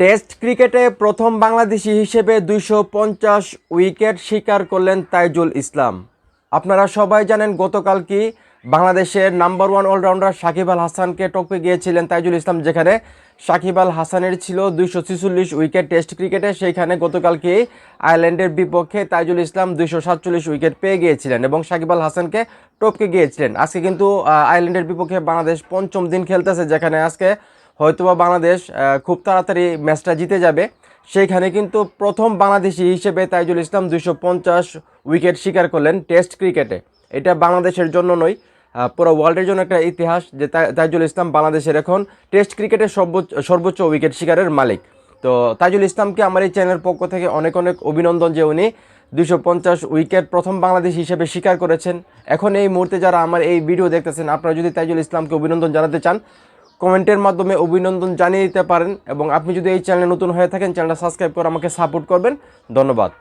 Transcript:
Test ক্রিকেটে প্রথম বাংলাদেশি হিসেবে দুইশো পঞ্চাশ উইকেট শিকার করলেন তাইজুল ইসলাম। আপনারা সবাই জানেন গতকাল কি বাংলাদেশের number one allrounder Shakib Al হাসানকে টপকে গিয়েছিলেন তাইজুল ইসলাম, যেখানে সাকিব আল হাসানের ছিল দুইশো উইকেট টেস্ট ক্রিকেটে, সেইখানে গতকালকে আয়ারল্যান্ডের বিপক্ষে তাইজুল ইসলাম দুইশো সাতচল্লিশ উইকেট পেয়ে গিয়েছিলেন এবং সাকিব আল হাসানকে টপকে গিয়েছিলেন। আজকে কিন্তু আয়ারল্যান্ডের বিপক্ষে বাংলাদেশ পঞ্চম দিন খেলতেছে, যেখানে আজকে হয়তোবা বাংলাদেশ খুব তাড়াতাড়ি ম্যাচটা জিতে যাবে। সেইখানে কিন্তু প্রথম বাংলাদেশি হিসেবে তাইজুল ইসলাম দুইশো পঞ্চাশ উইকেট শিকার করলেন টেস্ট ক্রিকেটে। এটা বাংলাদেশের জন্য নয় পুরো ওয়ার্ল্ডের জন্য একটা ইতিহাস যে তাই- তাইজুল ইসলাম বাংলাদেশের এখন টেস্ট ক্রিকেটের সর্বোচ্চ সর্বোচ্চ উইকেট শিকারের মালিক। তো তাইজুল ইসলামকে আমার এই চ্যানেলের পক্ষ থেকে অনেক অনেক অভিনন্দন যে উনি দুশো পঞ্চাশ উইকেট প্রথম বাংলাদেশ হিসেবে স্বীকার করেছেন। এখন এই মুহূর্তে যারা আমার এই ভিডিও দেখতেছেন, আপনারা যদি তাইজুল ইসলামকে অভিনন্দন জানাতে চান কমেন্টের মাধ্যমে অভিনন্দন জানিয়ে দিতে পারেন এবং আপনি যদি এই চ্যানেলে নতুন হয়ে থাকেন, চ্যানেলটা সাবস্ক্রাইব করে আমাকে সাপোর্ট করবেন। ধন্যবাদ।